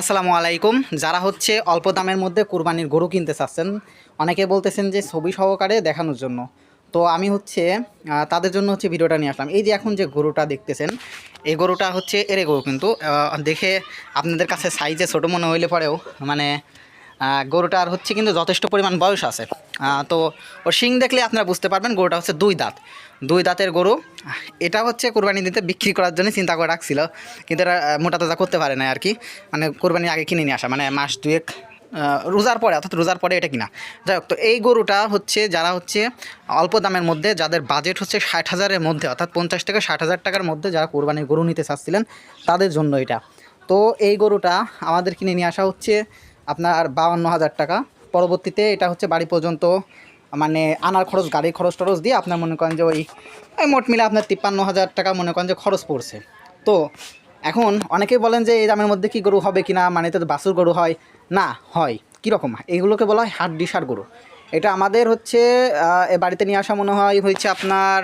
আসসালামু আলাইকুম। যারা হচ্ছে অল্প দামের মধ্যে কুরবানির গরু কিনতে চাচ্ছেন, অনেকে বলতেছেন যে ছবি সহকারে দেখানোর জন্য। তো আমি হচ্ছে তাদের জন্য হচ্ছে ভিডিওটা নিয়ে আসলাম। এই যে এখন যে গরুটা দেখতেছেন, এই গরুটা হচ্ছে এরে গরু কিন্তু। দেখে আপনাদের কাছে সাইজে ছোটো মনে হইলে পরেও মানে গরুটার হচ্ছে কিন্তু যথেষ্ট পরিমাণ বয়স আছে। তো ওর শিং দেখলে আপনারা বুঝতে পারবেন, গরুটা হচ্ছে দুই দাঁত। দুই দাঁতের গরু। এটা হচ্ছে কোরবানি দিতে বিক্রি করার জন্য চিন্তা করে রাখছিল, কিন্তু এটা মোটা তাজা করতে পারে না আর কি। মানে কোরবানি আগে কিনে নিয়ে আসা মানে মাস দুয়েক রোজার পরে, অর্থাৎ রোজার পরে এটা কিনা। যাই হোক, তো এই গরুটা হচ্ছে যারা হচ্ছে অল্প দামের মধ্যে, যাদের বাজেট হচ্ছে ষাট হাজারের মধ্যে, অর্থাৎ পঞ্চাশ থেকে ষাট হাজার টাকার মধ্যে যারা কোরবানির গরু নিতে চাচ্ছিলেন, তাদের জন্য এটা। তো এই গরুটা আমাদের কিনে নিয়ে আসা হচ্ছে আপনার বাউান্ন হাজার টাকা। পরবর্তীতে এটা হচ্ছে বাড়ি পর্যন্ত মানে আনার খরচ গাড়ি খরচ টরচ দিয়ে আপনার মনে করেন যে ওই মোট মিলে আপনার তিপ্পান্ন হাজার টাকা মনে করেন যে খরচ পড়ছে। তো এখন অনেকেই বলেন যে এই দামের মধ্যে কি গরু হবে কিনা মানে তো বাসুর গরু হয়? না, হয়। কীরকম? এইগুলোকে বলা হয় হাড্ডিসার ডিসার গরু। এটা আমাদের হচ্ছে বাড়িতে নিয়ে আসা মনে হয় হয়েছে আপনার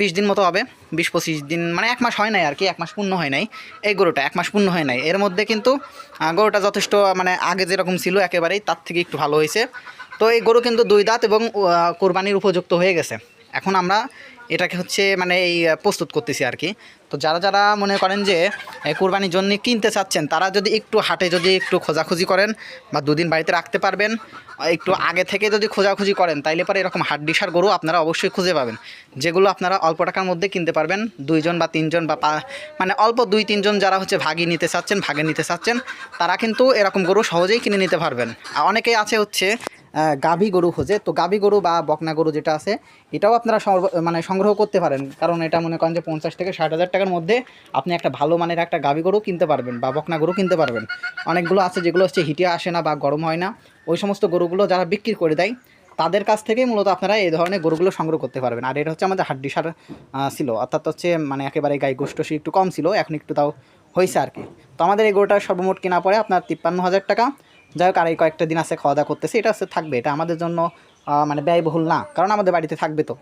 বিশ দিন মতো হবে, বিশ পঁচিশ দিন মানে এক মাস হয় নাই আর কি, এক মাস পূর্ণ হয় নাই। এই গরুটা এক মাস পূর্ণ হয় নাই। এর মধ্যে কিন্তু গরুটা যথেষ্ট মানে আগে যেরকম ছিল একেবারেই, তার থেকে একটু ভালো হয়েছে। তো এই গরু কিন্তু দুই দাঁত এবং কোরবানির উপযুক্ত হয়ে গেছে। এখন আমরা এটাকে হচ্ছে মানে এই প্রস্তুত করতেছি আর কি। তো যারা যারা মনে করেন যে কোরবানির জন্য কিনতে চাচ্ছেন, তারা যদি একটু হাটে যদি একটু খোঁজাখুঁজি করেন বা দুদিন বাড়িতে রাখতে পারবেন একটু আগে থেকে যদি খোঁজাখুঁজি করেন, তাইলে পরে এরকম হাড্ডিসার গরু আপনারা অবশ্যই খুঁজে পাবেন। যেগুলো আপনারা অল্প টাকার মধ্যে কিনতে পারবেন, দুইজন বা তিনজন বা মানে অল্প দুই, তিনজন যারা হচ্ছে ভাগি নিতে চাচ্ছেন, ভাগে নিতে চাচ্ছেন, তারা কিন্তু এরকম গরু সহজেই কিনে নিতে পারবেন। অনেকেই আছে হচ্ছে গাভী গরু খোঁজে। তো গাভী গরু বা বকনা গরু যেটা আছে, এটাও আপনারা মানে সংগ্রহ করতে পারেন। কারণ এটা মনে করেন যে পঞ্চাশ থেকে ষাট হাজার টাকার মধ্যে আপনি একটা ভালো মানের একটা গাভী গরু কিনতে পারবেন বা বকনা গরু কিনতে পারবেন। অনেকগুলো আছে যেগুলো হচ্ছে হিটে আসে না বা গরম হয় না। ওই সমস্ত গরুগুলো যারা বিক্রি করে দেয়, তাদের কাছ থেকেই মূলত আপনারা এই ধরনের গরুগুলো সংগ্রহ করতে পারবেন। আর এটা হচ্ছে আমাদের হাড্ডি সার ছিল। অর্থাৎ হচ্ছে মানে একেবারে গাই গোষ্ঠী একটু কম ছিল, এখন একটু তাও হয়েছে আর কি। তো আমাদের এই গরুটার সর্বমোট কেনা পড়ে আপনার তিপ্পান্ন হাজার টাকা। যাই হোক আর এই কয়েকটা দিন আছে খাওয়া দাওয়া করতেছে, এটা হচ্ছে থাকবে, এটা আমাদের জন্য মানে ব্যয়বহুল না, কারণ আমাদের বাড়িতে থাকবে তো।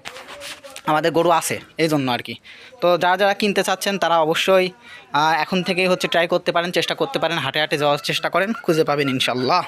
আমাদের গরু আছে এই জন্য আর কি। তো যারা যারা কিনতে চাচ্ছেন, তারা অবশ্যই এখন থেকেই হচ্ছে ট্রাই করতে পারেন, চেষ্টা করতে পারেন, হাটে হাটে যাওয়ার চেষ্টা করেন, খুঁজে পাবেন ইনশাল্লাহ